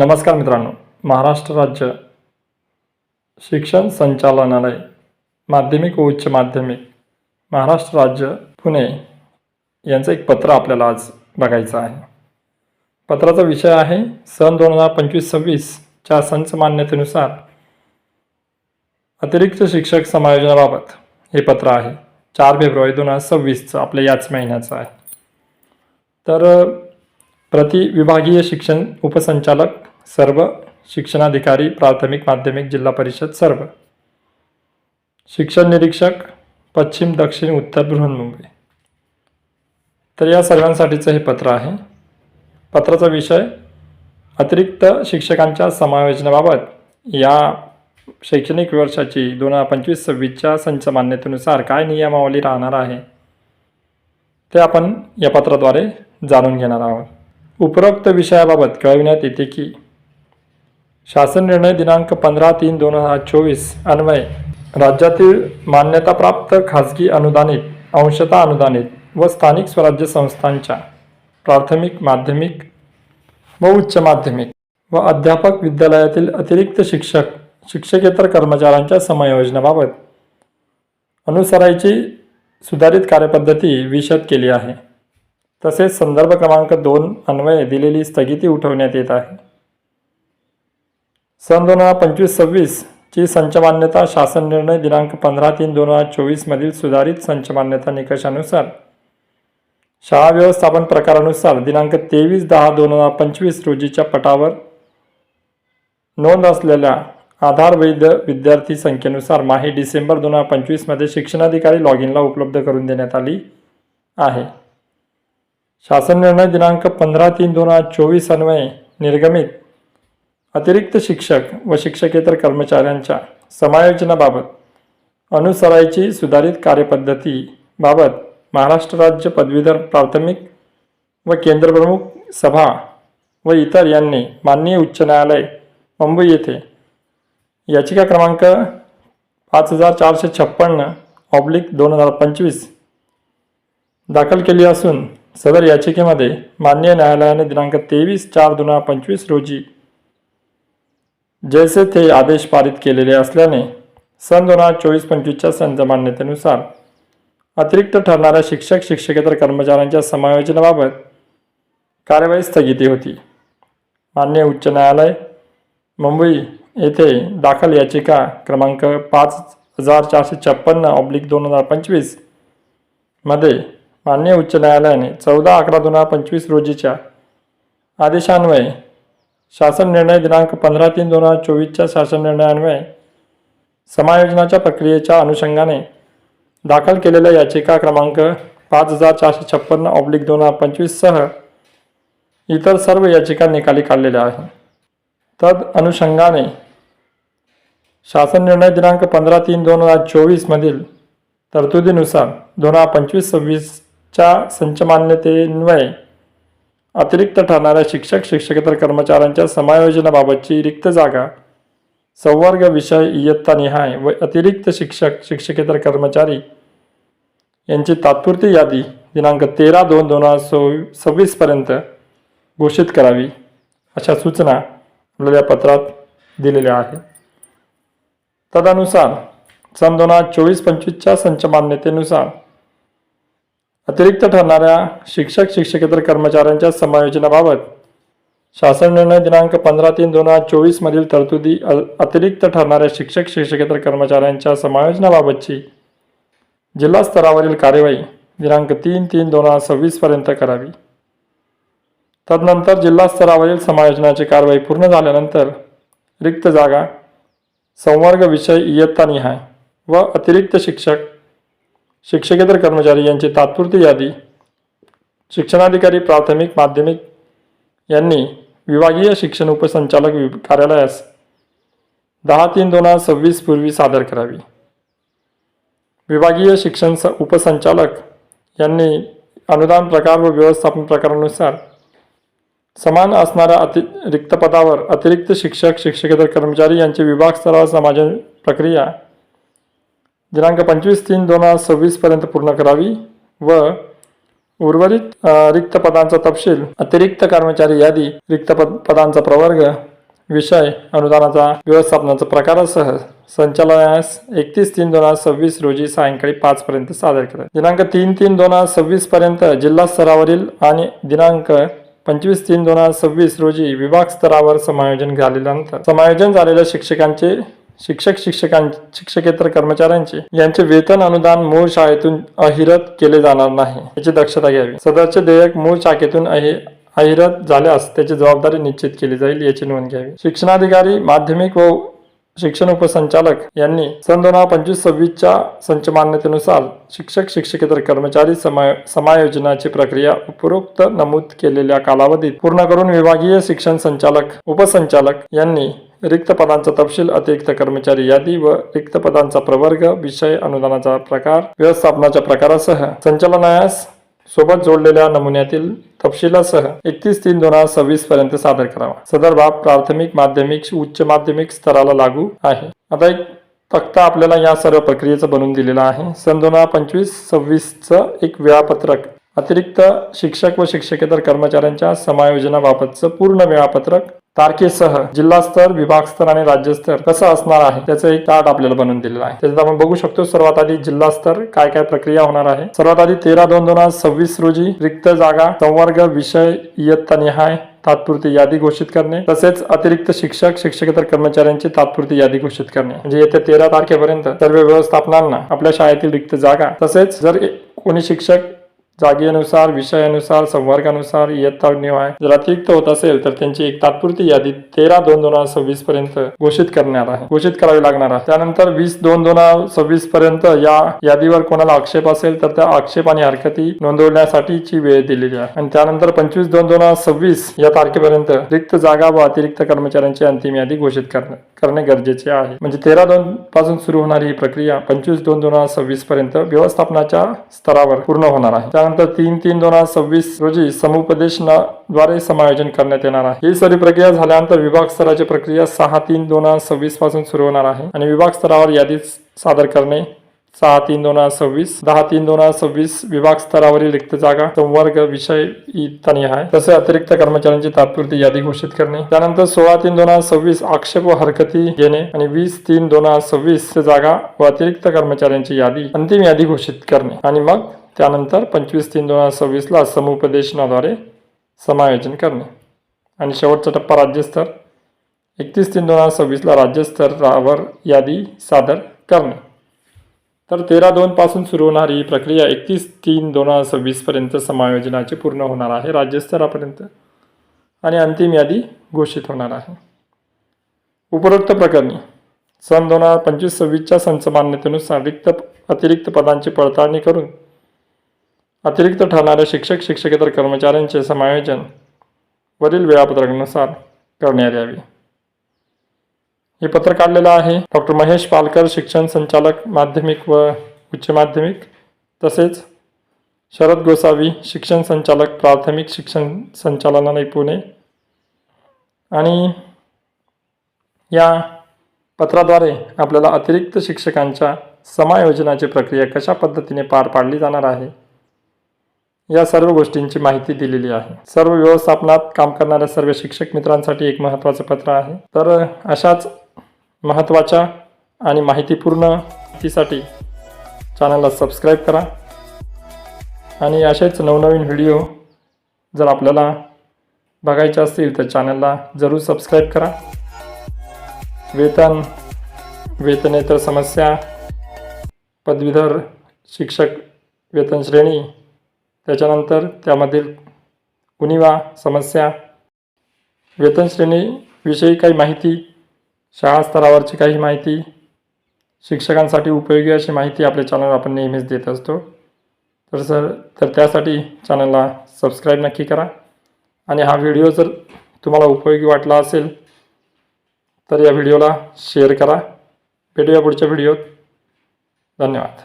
नमस्कार मित्रांनो. महाराष्ट्र राज्य शिक्षण संचालनालय माध्यमिक व उच्च माध्यमिक महाराष्ट्र राज्य पुणे यांचं एक पत्र आपल्याला आज बघायचं आहे. पत्राचा विषय आहे सन दोन हजार पंचवीस सव्वीसच्या संच मान्यतेनुसार अतिरिक्त शिक्षक समायोजनाबाबत हे पत्र आहे. चार फेब्रुवारी दोन हजार सव्वीसचं आपल्या याच महिन्याचं आहे. तर प्रति विभागीय शिक्षण उपसंचालक सर्व शिक्षणाधिकारी प्राथमिक माध्यमिक जिल्हा परिषद सर्व. शिक्षण निरीक्षक पश्चिम दक्षिण उत्तर बृहन्मुंबई. तर या सर्वांसाठीचं हे पत्र आहे. पत्राचा विषय अतिरिक्त शिक्षकांच्या समायोजनाबाबत या शैक्षणिक वर्षाची दोन हजार पंचवीस सव्वीसच्या संच मान्यतेनुसार काय नियमावली राहणार आहे ते आपण या पत्राद्वारे जाणून घेणार आहोत. उपरोक्त विषयाबाबत कळविण्यात येते की शासन निर्णय दिनांक पंधरा तीन दोन हजार चोवीस अन्वय. राज्यातील मान्यताप्राप्त खाजगी अनुदानित अंशता अनुदानित व स्थानिक स्वराज्य संस्थांच्या प्राथमिक माध्यमिक व उच्च माध्यमिक व अध्यापक विद्यालयातील अतिरिक्त शिक्षक शिक्षकेतर कर्मचाऱ्यांच्या समायोजनाबाबत अनुसरायची सुधारित कार्यपद्धती विशद केली आहे. तसेच संदर्भ क्रमांक दोन अन्वये दिलेली स्थगिती उठवण्यात येत आहे. सन दोन हजार पंचवीस सव्वीसची संचमान्यता शासन निर्णय दिनांक पंधरा तीन दोन हजार चोवीसमधील सुधारित संचमान्यता निकषानुसार. शाळा व्यवस्थापन प्रकारानुसार दिनांक तेवीस दहा दोन हजार पंचवीस रोजीच्या पटावर नोंद असलेल्या आधार वैध विद्यार्थी संख्येनुसार माही डिसेंबर दोन हजार पंचवीसमध्ये शिक्षणाधिकारी लॉग इनला उपलब्ध करून देण्यात आली आहे. शासन निर्णय दिनांक पंधरा तीन दोन हजार चोवीस अन्वये निर्गमित अतिरिक्त शिक्षक व शिक्षकेतर कर्मचाऱ्यांच्या समायोजनाबाबत अनुसरायची सुधारित कार्यपद्धतीबाबत महाराष्ट्र राज्य पदवीधर प्राथमिक व केंद्रप्रमुख सभा व इतर यांनी माननीय उच्च न्यायालय मुंबई येथे याचिका क्रमांक पाच हजार चारशे छप्पन्न ऑब्लिक दोन हजार पंचवीस दाखल केली असून सदर याचिकेमध्ये मान्य न्यायालयाने दिनांक तेवीस चार दोन हजार पंचवीस रोजी जैसे ते आदेश पारित केलेले असल्याने सन दोन हजार चोवीस पंचवीसच्या संच मान्यतेनुसार अतिरिक्त ठरणाऱ्या शिक्षक शिक्षकेतर कर्मचाऱ्यांच्या समायोजनाबाबत कार्यवाही स्थगिती होती. मान्य उच्च न्यायालय मुंबई येथे दाखल याचिका क्रमांक पाच हजार चारशे छप्पन्न ऑब्लिक दोन हजार पंचवीसमध्ये मान्य उच्च न्यायालयाने चौदा अकरा दोन हजार पंचवीस रोजीच्या आदेशान्वये शासन निर्णय दिनांक पंधरा तीन दोन हजार चोवीसच्या शासन निर्णयान्वये समायोजनाच्या प्रक्रियेच्या अनुषंगाने दाखल केलेल्या याचिका क्रमांक पाच हजार चारशे छप्पन्न ऑब्लिक दोन हजार पंचवीससह इतर सर्व याचिका निकाली काढलेल्या आहेत. तद अनुषंगाने शासन निर्णय दिनांक पंधरा तीन दोन हजार चोवीसमधील तरतुदीनुसार दोन हजार पंचवीस सव्वीसच्या संचमान्यतेन्वये अतिरिक्त ठरणाऱ्या शिक्षक शिक्षकेतर कर्मचाऱ्यांच्या समायोजनाबाबतची रिक्त जागा संवर्ग विषय इयत्ता निहाय व अतिरिक्त शिक्षक शिक्षकेतर कर्मचारी यांची तात्पुरती यादी दिनांक तेरा दोन दोन हजार सो सव्वीसपर्यंत घोषित करावी अशा सूचना आपल्याला या पत्रात दिलेल्या आहेत. तदनुसार सन दोन हजार चोवीस पंचवीसच्या संच मान्यतेनुसार अतिरिक्त ठरणाऱ्या शिक्षक शिक्षकेतर कर्मचाऱ्यांच्या समायोजनाबाबत शासन निर्णय दिनांक पंधरा तीन दोन हजार चोवीसमधील तरतुदी अ- अतिरिक्त ठरणाऱ्या शिक्षक शिक्षकेतर कर्मचाऱ्यांच्या समायोजनाबाबतची जिल्हा स्तरावरील कार्यवाही दिनांक तीन तीन दोन हजार सव्वीसपर्यंत करावी. तदनंतर जिल्हा स्तरावरील समायोजनाची कारवाई पूर्ण झाल्यानंतर रिक्त जागा संवर्ग विषय इयत्ता निहाय व अतिरिक्त शिक्षक शिक्षकेतर कर्मचारी यांची तात्पुरती यादी शिक्षणाधिकारी प्राथमिक माध्यमिक यांनी विभागीय शिक्षण उपसंचालक वि- कार्यालयास दहा तीन दोन हजार सव्वीस पूर्वी सादर करावी. विभागीय शिक्षण स उपसंचालक यांनी अनुदान प्रकार व व्यवस्थापन प्रकारानुसार समान असणाऱ्या अति रिक्त पदावर अतिरिक्त शिक्षक शिक्षकेतर कर्मचारी यांचे विभाग स्तरावर समाजन प्रक्रिया दिनांक पंचवीस तीन दोन हजार सव्वीसपर्यंत पूर्ण करावी व उर्वरित रिक्त पदांचा तपशील अतिरिक्त कर्मचारी यादी रिक्त पद पदांचा प्रवर्ग विषय अनुदानाचा व्यवस्थापनाचा प्रकारासह संचालनास एकतीस तीन दोन हजार सव्वीस रोजी सायंकाळी पाच पर्यंत सादर करा दिनांक तीन तीन दोन हजार सव्वीस पर्यंत जिल्हा स्तरावरील आणि दिनांक पंचवीस तीन दोन हजार सव्वीस रोजी विभाग स्तरावर समायोजन झालेल्यानंतर समायोजन झालेल्या शिक्षकांचे शिक्षक शिक्षकां शिक्षकेतर कर्मचाऱ्यांचे यांचे वेतन अनुदान मूळ शाळेतून अहिरत केले जाणार नाही याची दक्षता घ्यावी. सदरचे देयक मूळ शाखेतून अहि अहिरत झाल्यास त्याची जबाबदारी निश्चित केली जाईल याची नोंद घ्यावी. शिक्षणाधिकारी माध्यमिक व शिक्षण उपसंचालक यांनी सन दोन हजार पंचवीस सव्वीसच्या संच मान्यतेनुसार शिक्षक शिक्षकेतर कर्मचारी समाय समायोजनाची प्रक्रिया उपरोक्त नमूद केलेल्या कालावधीत पूर्ण करून विभागीय शिक्षण संचालक उपसंचालक यांनी रिक्त पदांचा तपशील अतिरिक्त कर्मचारी यादी व रिक्त पदांचा प्रवर्ग विषय अनुदानाचा प्रकार व्यवस्थापनाच्या प्रकारासह संचालनायास सोबत जोडलेल्या नमुन्यातील तपशिलासह एकतीस तीन दोन हजार सव्वीस पर्यंत सादर करावा. सदर बाब प्राथमिक माध्यमिक उच्च माध्यमिक स्तराला लागू आहे. आता एक तक्ता आपल्याला या सर्व प्रक्रियेचं बनवून दिलेला आहे. सन दोन हजार पंचवीस सव्वीसचं एक वेळापत्रक. अतिरिक्त शिक्षक व शिक्षकेतर कर्मचाऱ्यांच्या समायोजनाबाबतचं पूर्ण वेळापत्रक तारखेसह जिल्हा स्तर विभाग स्तर आणि राज्यस्तर कसं असणार आहे त्याचं एक चार्ट आपल्याला बनवून दिलेला आहे. त्याच्यात आपण बघू शकतो सर्वात आधी जिल्हा स्तर काय काय प्रक्रिया होणार आहे. सर्वात आधी तेरा दोन दोन हजार सव्वीस रोजी रिक्त जागा संवर्ग विषय इयत्ता निहाय तात्पुरती यादी घोषित करणे. तसेच अतिरिक्त शिक्षक शिक्षकेतर कर्मचाऱ्यांची तात्पुरती यादी घोषित करणे. म्हणजे येत्या तेरा तारखेपर्यंत सर्व व्यवस्थापनांना आपल्या शाळेतील रिक्त जागा. तसेच जर कोणी शिक्षक जागेनुसार विषयानुसार संवर्गानुसार इयत्ता निवाय. जर अतिरिक्त होत असेल तर त्यांची एक तात्पुरती यादी तेरा दोन दोन हजार सव्वीस पर्यंत घोषित करण्यात आहे. घोषित करावी लागणार आहे. त्यानंतर वीस दोन दोन हजार सव्वीस पर्यंत या यादीवर कोणाला आक्षेप असेल तर त्या आक्षेप आणि हरकती नोंदवण्यासाठीची वेळ दिलेली आहे. आणि त्यानंतर पंचवीस दोन दोन हजार सव्वीस या तारखेपर्यंत रिक्त जागा व अतिरिक्त कर्मचाऱ्यांची अंतिम यादी घोषित करणे करणे गरजेचे आहे. म्हणजे तेरा दोन पासून सुरू होणारी ही प्रक्रिया पंचवीस दोन दोन हजार सव्वीस पर्यंत व्यवस्थापनाच्या स्तरावर पूर्ण होणार आहे. त्यानंतर तीन तीन दोन हजार सव्वीस रोजी समुपदेशनाद्वारे समायोजन करण्यात येणार आहे. ही सर्व प्रक्रिया झाल्यानंतर विभाग स्तराची प्रक्रिया सहा तीन दोन हजार सव्वीसपासून सुरू होणार आहे आणि विभाग स्तरावर यादी सादर करणे सहा तीन दोन हजार सव्वीस दहा तीन दोन हजार सव्वीस विभाग स्तरावरील रिक्त जागा संवर्ग विषय आहे. तसे अतिरिक्त कर्मचाऱ्यांची तात्पुरती यादी घोषित करणे. त्यानंतर सोळा तीन दोन हजार सव्वीस आक्षेप व हरकती घेणे आणि वीस तीन दोन हजार सव्वीस जागा व अतिरिक्त कर्मचाऱ्यांची यादी अंतिम यादी घोषित करणे. आणि मग त्यानंतर पंचवीस तीन दोन हजार सव्वीसला समुपदेशनाद्वारे समायोजन करणे. आणि शेवटचा टप्पा राज्यस्तर. एकतीस तीन दोन हजार सव्वीसला राज्यस्तरावर यादी सादर करणे. तर तेरा दोनपासून सुरू होणारी ही प्रक्रिया एकतीस तीन दोन हजार सव्वीसपर्यंत समायोजनाची पूर्ण होणार आहे राज्यस्तरापर्यंत. आणि अंतिम यादी घोषित होणार आहे. उपरोक्त प्रकरणी सन दोन हजार पंचवीस सव्वीसच्या संसमान्यतेनुसार रिक्त अतिरिक्त पदांची पडताळणी करून अतिरिक्त ठरणाऱ्या शिक्षक शिक्षकेतर कर्मचाऱ्यांचे समायोजन वरील वेळापत्रकानुसार करण्यात यावे. हे पत्र काढलेलं आहे. डॉक्टर महेश पालकर शिक्षण संचालक माध्यमिक व उच्च माध्यमिक. तसेच शरद गोसावी शिक्षण संचालक प्राथमिक शिक्षण संचालनालय पुणे. आणि या पत्राद्वारे आपल्याला अतिरिक्त शिक्षकांच्या समायोजनाची प्रक्रिया कशा पद्धतीने पार पाडली जाणार आहे या सर्व गोष्टींची माहिती दिलेली आहे. सर्व व्यवस्थापनात काम करणाऱ्या सर्व शिक्षक मित्रांसाठी एक महत्त्वाचं पत्र आहे. तर अशाच महत्त्वाच्या आणि माहितीपूर्ण माहितीसाठी चॅनलला सबस्क्राईब करा. आणि असेच नवनवीन व्हिडिओ जर आपल्याला बघायचे असतील तर चॅनलला जरूर सबस्क्राईब करा. वेतन वेतनेतर समस्या पदवीधर शिक्षक वेतन श्रेणी त्याच्यानंतर त्यामधील उनिवा समस्या वेतन श्रेणीविषयी काही माहिती शाळा स्तरावरची काही माहिती शिक्षकांसाठी उपयोगी अशी माहिती आपल्या चॅनलवर आपण नेहमीच देत असतो. तर सर तर त्यासाठी चॅनलला सबस्क्राईब नक्की करा. आणि हा व्हिडिओ जर तुम्हाला उपयोगी वाटला असेल तर या व्हिडिओला शेअर करा. भेटूया पुढच्या व्हिडिओत धन्यवाद.